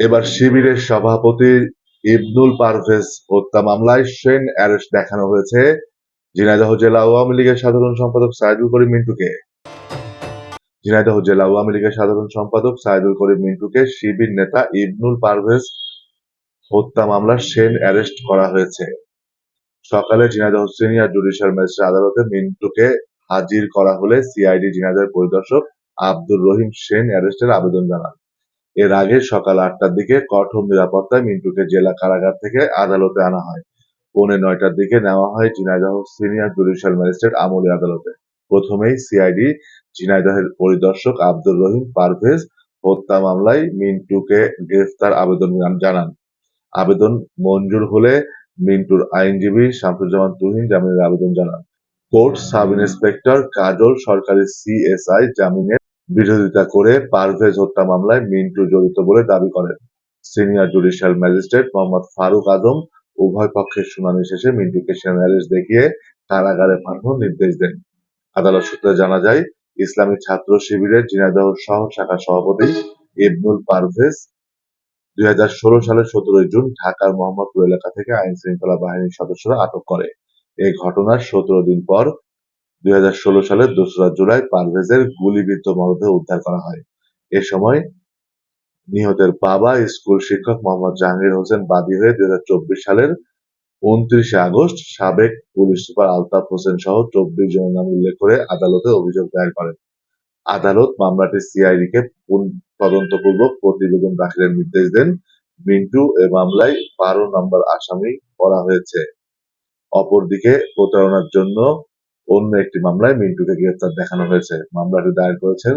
এবার শিবিরের সভাপতি ইবনুল পারভেজ হত্যা মামলায় সেন অ্যারেস্ট দেখানো হয়েছে। ঝিনাইদহ জেলা আওয়ামী লীগের সাধারণ সম্পাদক সাইদুল করিম মিন্টুকে। ঝিনাইদহ জেলা আওয়ামী লীগের সাধারণ সম্পাদক সাইদুল করিম মিন্টুকে শিবির নেতা ইবনুল পারভেজ হত্যা মামলার সেন অ্যারেস্ট করা হয়েছে। সকালে ঝিনাইদহ সিনিয়র জুডিশিয়াল ম্যাজিস্ট্রেট আদালতে মিন্টুকে হাজির করা হলে সিআইডি ঝিনাইদহের পরিদর্শক আব্দুর রহিম সেন অ্যারেস্টের আবেদন জানান। এর আগে সকাল আটটার দিকে কঠোর নিরাপত্তায় মিন্টুকে জেলা কারাগার থেকে আদালতে আনা হয়। পৌনে নয়টার দিকে নেওয়া হয় ঝিনাইদহ সিনিয়র জুডিশিয়াল ম্যাজিস্ট্রেট আমলি আদালতে। প্রথমেই সিআইডি ঝিনাইদহের পরিদর্শক আব্দুর রহিম পারভেজ হত্যা মামলায় মিন্টুকে গ্রেফতার আবেদন জানান। আবেদন মঞ্জুর হলে মিন্টুর আইনজীবী শামসুজ্জামান তুহিন জামিনের আবেদন জানান। কোর্ট সাব ইন্সপেক্টর কাজল সরকারি সিএসআই জামিনের বিরোধিতা করে পারভেজ হত্যা মামলায় মিন্টু জড়িত বলে দাবি করেন। Senior judicial magistrate Mohammad Faruk Azam উভয় পক্ষের শুনানি শেষে মিন্টুকে সেনারেস দেখিয়ে কারাগারে পাঠানোর নির্দেশ দেন। আদালত সূত্রে জানা যায়, ইসলামী ছাত্র শিবিরের ঝিনাইদহ সহ শাখার সভাপতি ইবনুল পারভেজ দুই হাজার ষোলো সালের সতেরোই জুন ঢাকার মোহাম্মদপুর এলাকা থেকে আইন শৃঙ্খলা বাহিনীর সদস্যরা আটক করে। এই ঘটনার সতেরো দিন পর দুই সালের দোসরা জুলাই পারভেজের গুলিবিদ্ধ মরদেহ উদ্ধার করা হয়। এ সময় নিহতের বাবা স্কুল শিক্ষক মোহাম্মদ জাহাঙ্গীর হোসেন বাদী হয়ে দুই সালের উনত্রিশে আগস্ট সাবেক পুলিশ সুপার আলতাফ হোসেন সহ চব্বিশ জনের নাম উল্লেখ করে আদালতে অভিযোগ দায়ের করেন। আদালত মামলাটি সিআইডিকে তদন্তপূর্বক প্রতিবেদন দাখিলের নির্দেশ দেন। মিন্টু এ মামলায় বারো নম্বর আসামি করা হয়েছে। অপরদিকে প্রতারণার জন্য অন্য একটি মামলায় মিন্টুকে গ্রেফতার দেখানো হয়েছে। মামলাটি দায়ের করেছেন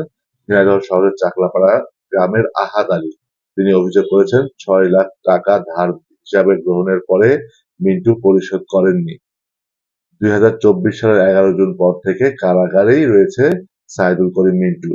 ঝিনাইদহ শহরের চাকলাপাড়া গ্রামের আহাদ আলী। তিনি অভিযোগ করেছেন, ছয় লাখ টাকা ধার হিসাবে গ্রহণের পরে মিন্টু পরিশোধ করেননি। দুই হাজার চব্বিশ সালের এগারো জুন পর থেকে কারাগারেই রয়েছে সাইদুল করিম মিন্টু।